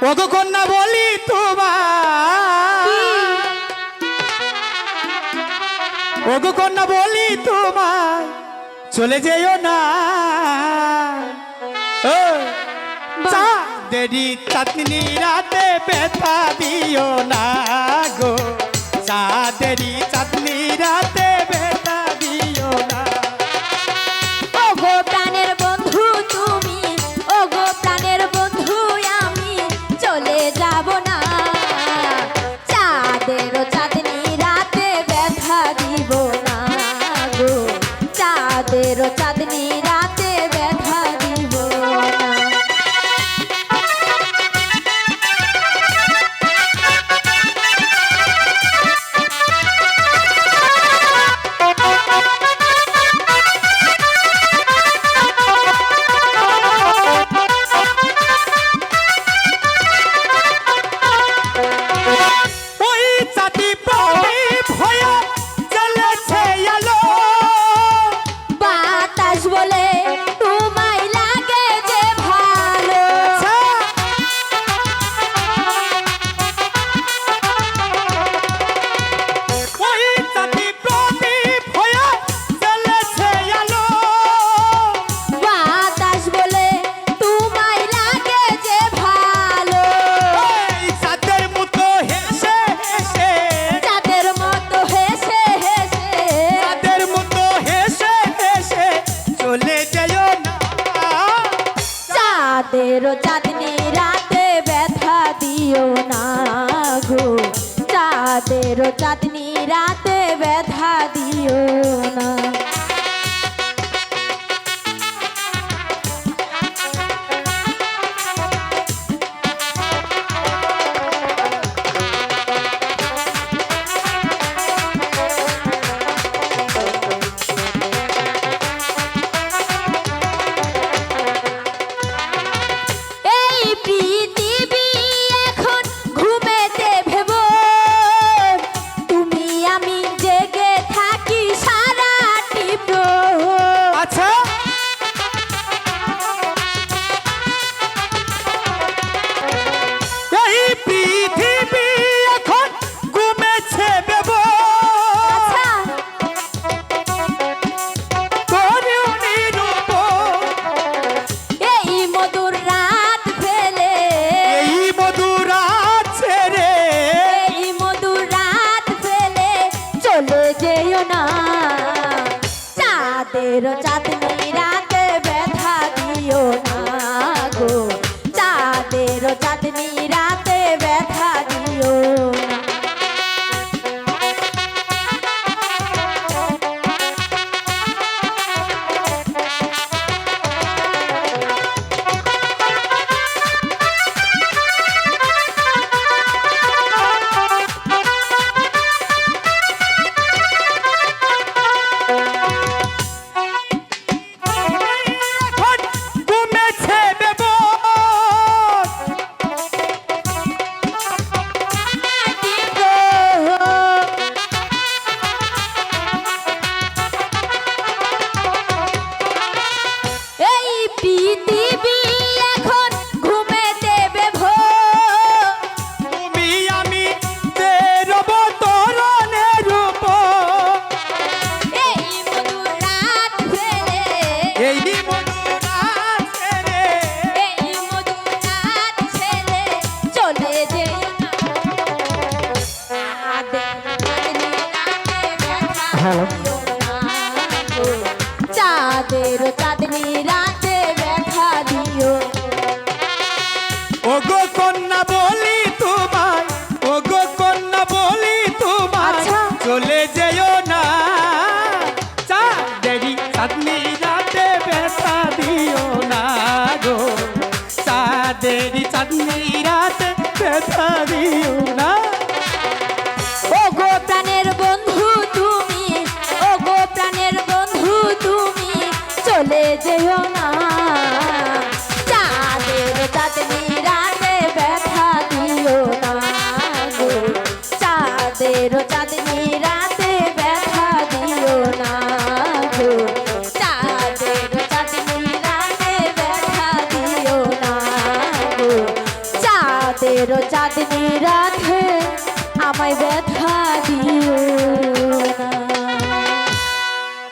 কতক্ষণ বলি তোমার? কতক্ষণ বলি তোমার? চলে যেও না। দেরি চাঁদনি রাতে ব্যথা দিও না গো। চাঁদেরি চাঁদের চাঁদের চাঁদনি রাতে ব্যথা দিও না গো। চাঁদের চাঁদনি রাতে ব্যথা দিও না। যেও না। চাঁদের চাঁদনি চাঁদের চাঁদনি রাতে ব্যথা দিও। ওগো কন্যা বলি তোমায় ওগো কন্যা বলি তোমায় আচ্ছা। চলে যেও না। চা দেরি চাঁদনি রাতে ব্যথা দিও না গো। চা দেরি চাঁদনি রাতে ব্যথা দিও না। চলে যেও না। চাঁদের চাঁদনি রাতে ব্যথা দিও না গো। চাঁদের চাঁদনি রাতে ব্যথা দিও না গো। চাঁদের চাঁদনি রাতে ব্যথা দিও না গো। চাঁদের চাঁদনি রাতে আমায় ব্যথা